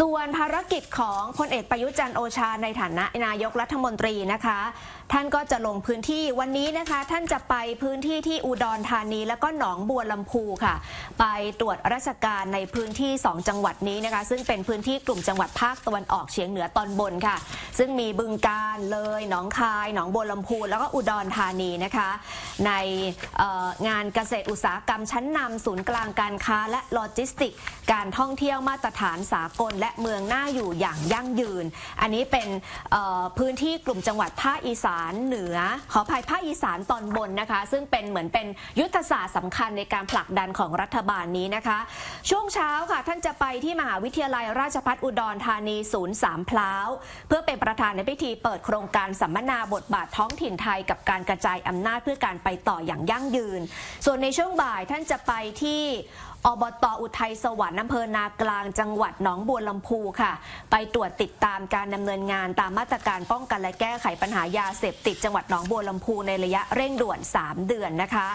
ส่วนภารกิจของพลเอกประยุจันโอชาในฐานะนายกรัฐมนตรีนะคะ ท่านก็จะลงพื้นที่วันนี้นะคะ ท่านจะไปพื้นที่ที่อุดรธานีแล้วก็หนองบัวลำพูค่ะ ไปตรวจราชการในพื้นที่ 2 จังหวัดนี้นะคะ ซึ่งเป็นพื้นที่กลุ่มจังหวัดภาคตะวันออกเฉียงเหนือตอนบนค่ะ ซึ่งมีบึงการเลยหนองคาย หนองบัวลำพู แล้วก็อุดรธานีนะคะ ในงานเกษตรอุตสาหกรรมชั้นนำศูนย์กลางการค้าและโลจิสติก การท่องเที่ยวมาตรฐานสากล และเมืองน่าอยู่อย่างยั่งยืน อันนี้เป็นพื้นที่กลุ่มจังหวัดภาคอีสานเหนือ ขอภัยภาคอีสานตอนบนนะคะ ซึ่งเป็นเหมือนเป็นยุทธศาสตร์สำคัญในการผลักดันของรัฐบาลนี้นะคะ ช่วงเช้าค่ะท่านจะไปที่มหาวิทยาลัยราชภัฏอุดรธานีศูนย์สามพล้าวเพื่อเป็นประธานในพิธีเปิดโครงการสัมมนาบทบาทท้องถิ่นไทยกับการกระจายอำนาจเพื่อการไปต่ออย่างยั่งยืน ส่วนในช่วงบ่ายท่านจะไปที่อบตอุทัยสวรรค์อำเภอนากลางจังหวัดหนองบัวลำพูค่ะ ไปตรวจติดตามการดำเนินงานตามมาตรการป้องกันและแก้ไขปัญหายาเสพติดจังหวัดหนองบัวลำพูในระยะเร่งด่วน 3 เดือนนะคะ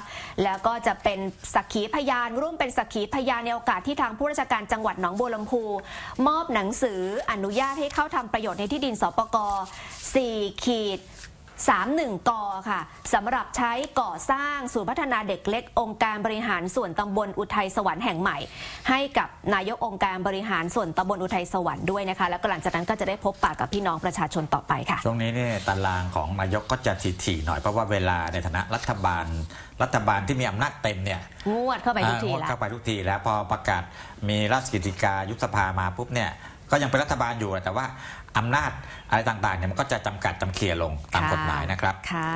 แล้วก็จะเป็นสักขีพยานร่วมเป็นสักขีพยานในโอกาสที่ทางผู้ราชการจังหวัดหนองบัวลำพู มอบหนังสืออนุญาตให้เข้าทำประโยชน์ในที่ดินสปก4ขีด 31 กค่ะสำหรับใช้ก่อสร้างศูนย์พัฒนาเด็กเล็ก องค์การบริหารส่วนตำบลอุทัยสวรรค์แห่งใหม่ ให้กับนายกองค์การบริหารส่วนตำบลอุทัยสวรรค์ด้วยนะคะ แล้วก็หลังจากนั้นก็จะได้พบปะกับพี่น้องประชาชนต่อไปค่ะ ช่วงนี้เนี่ยตารางของนายกก็จะถี่ๆหน่อยเพราะว่าเวลาในฐานะรัฐบาล รัฐบาลที่มีอำนาจเต็มเนี่ยงวดเข้าไปทุกทีอ่างดละเข้าไปทุกทีแล้วพอประกาศมีราชกิจกายุบสภามาปุ๊บเนี่ย ก็ยังเป็นรัฐบาลอยู่แต่ว่าอำนาจอะไรต่างๆเนี่ยมันก็จะจำกัดจำเคลียร์ลงตามกฎหมายนะครับ ค่ะ